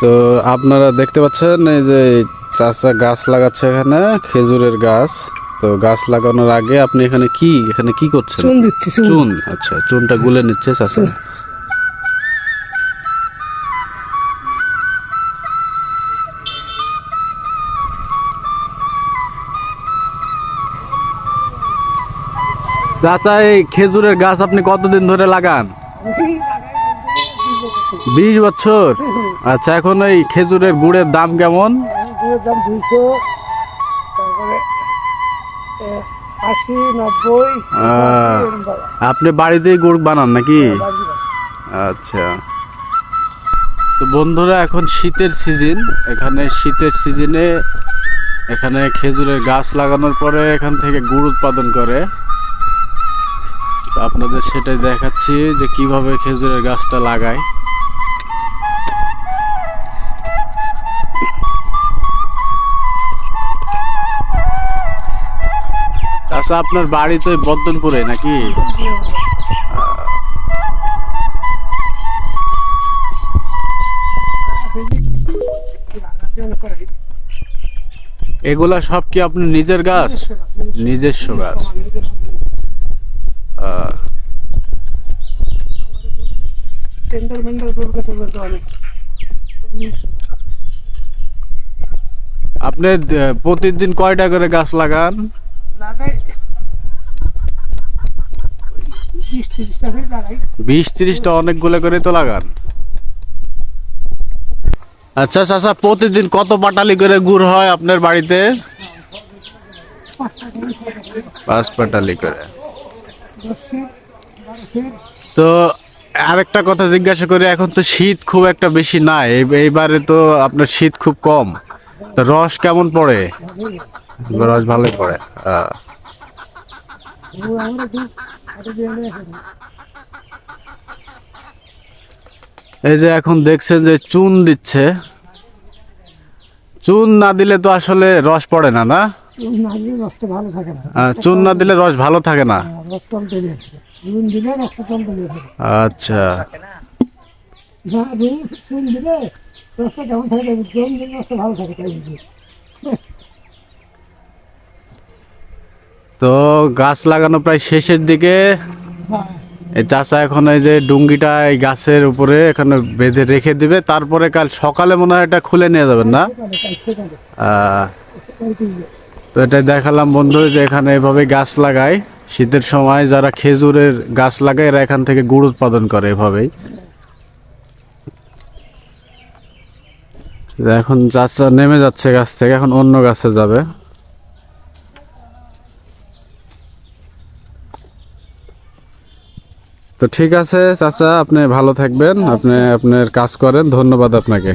তো আপনারা দেখতে পাচ্ছেন এই যে চাষা গাছ লাগাচ্ছে এখানে খেজুরের গাছ। তো গাছ লাগানোর আগে আপনি এখানে কি এখানে কি করছেন? চুন দিচ্ছি চুন। আচ্ছা চুনটা গুলে নিচ্ছে চাষা। চাচা এই খেজুরের গাছ আপনি কতদিন ধরে লাগান? বিশ বছর। আচ্ছা এখন এই খেজুরের গুড়ের দাম কেমন? গুড়ের দাম দুইশো তারপরে আশি নব্বই। আপনি বাড়িতেই গুড় বানান নাকি? বাড়ি। আচ্ছা। তো বন্ধুরা এখন শীতের সিজন। এখানে শীতের সিজনে এখানে খেজুরের গাছ লাগানোর পরে এখান থেকে গুড় উৎপাদন করে। তো আপনাদের সেটাই দেখাচ্ছি যে কীভাবে খেজুরের গাছটা লাগায়। আচ্ছা আপনার বাড়ি তো এই বর্ধনপুরে নাকি? এগুলা সব কি আপনি নিজের গাছ? নিজস্ব গাছ। আপনি প্রতিদিন কয়টা করে গাছ লাগান? বিশ তিরিশটা অনেকগুলো করে তো লাগান। আচ্ছা চাচা প্রতিদিন কত পাটালি করে গুড় হয় আপনার বাড়িতে? পাঁচ পাটালি করে। তো আরেকটা কথা জিজ্ঞাসা করি এখন তো শীত খুব একটা বেশি নাই এই- এইবারে তো আপনার শীত খুব কম। রস কেমন পড়ে? রস ভালোই পড়ে আমরা দিয়ে। এই যে এখন দেখছেন যে চুন দিচ্ছে। চুন না দিলে তো আসলে রস পড়ে না না? চুন না দিলে দিলে রস ভালো থাকে না। আছে আচ্ছা। চুন দিলে রসটা কেমন থাকে? জল দিলে রসটা ভালো থাকে তাই বুঝি। তো গাছ লাগানো প্রায় শেষের দিকে। চাচা এখন এই যে ডুঙ্গিটা এই গাছের উপরে এখানে বেঁধে রেখে দিবে। তারপরে কাল সকালে মনে হয় এটা খুলে নিয়ে যাবেন না? তো এটা দেখালাম বন্ধু যে এখানে এভাবে গাছ লাগায়। শীতের সময় যারা খেজুরের গাছ লাগায়, এরা এখান থেকে গুড় উৎপাদন করে এভাবেই। এখন চাচা নেমে যাচ্ছে গাছ থেকে, এখন অন্য গাছে যাবে। তো ঠিক আছে চাচা আপনি ভালো থাকবেন আপনি আপনার কাজ করেন ধন্যবাদ আপনাকে।